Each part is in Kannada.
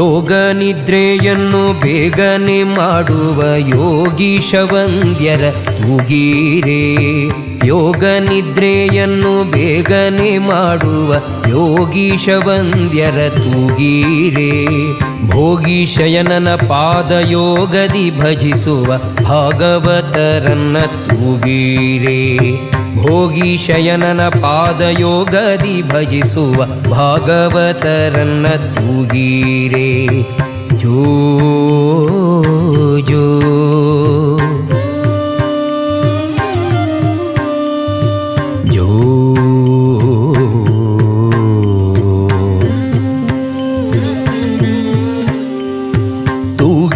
ಯೋಗ ನಿದ್ರೆಯನ್ನು ಬೇಗನೆ ಮಾಡುವ ಯೋಗೀಶವಂದ್ಯರ ತೂಗೀರೆ. ಯೋಗ ನಿದ್ರೆಯನ್ನು ಬೇಗನೆ ಮಾಡುವ ಯೋಗೀಶ ವಂದ್ಯರ ತೂಗೀರೆ. ಭೋಗೀಶಯನನ ಪಾದಯೋಗದಿ ಭಜಿಸುವ ಭಾಗವತರನ್ನ ತೂಗೀರೆ. ಭೋಗೀಶಯನನ ಪಾದಯೋಗದಿ ಭಜಿಸುವ ಭಾಗವತರನ್ನ ತೂಗೀರೆ ಜೋ ಜೋ ಜೋ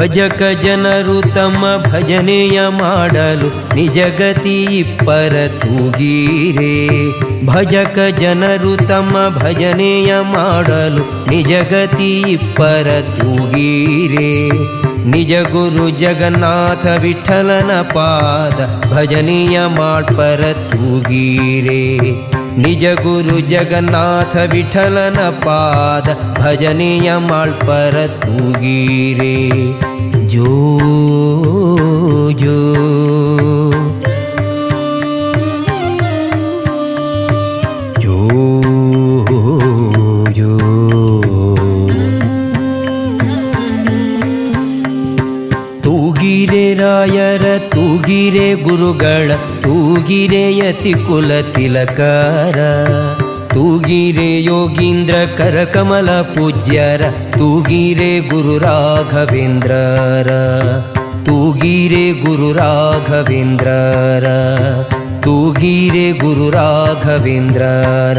ಭಜಕ ಜನರು ತಮ್ಮ ಭಜನೆಯ ಮಾಡಲು ನಿಜಗತಿ ಇಪ್ಪರ ತೂಗೀರೆ. ಭಜಕ ಜನರು ತಮ್ಮ ಭಜನೆಯ ಮಾಡಲು ನಿಜಗತಿ ಇಪ್ಪರ ತೂಗೀರೆ. ನಿಜ ಗುರು ಜಗನ್ನಾಥ ವಿಠಲನ ಪಾದ, ಭಜನೀಯ ಮಾಡ್ಪರ ತೂಗೀರೆ. ನಿಜ ಗುರು ಜಗನ್ನಾಥ ವಿಠಲನ ಪಾದ, ಭಜನೀಯ ಮಾಳ್ಪರ ತೂಗೀರೆ. ಜೋ ಜೋ. ತೂಗಿರೆ ಗುರುಗಳ, ತೂಗಿರೆ ಯತಿ ಕುಲ ತಿಲಕಾರ. ತೂಗಿರೆ ಯೋಗೀಂದ್ರ ಕರಕಮಲ ಪೂಜ್ಯರ, ತೂಗಿರೆ ಗುರು ರಾಘವೇಂದ್ರರ. ತೂಗಿರೆ ಗುರು ರಾಘವೇಂದ್ರರ, ತೂಗಿರೆ ಗುರು ರಾಘವೇಂದ್ರರ.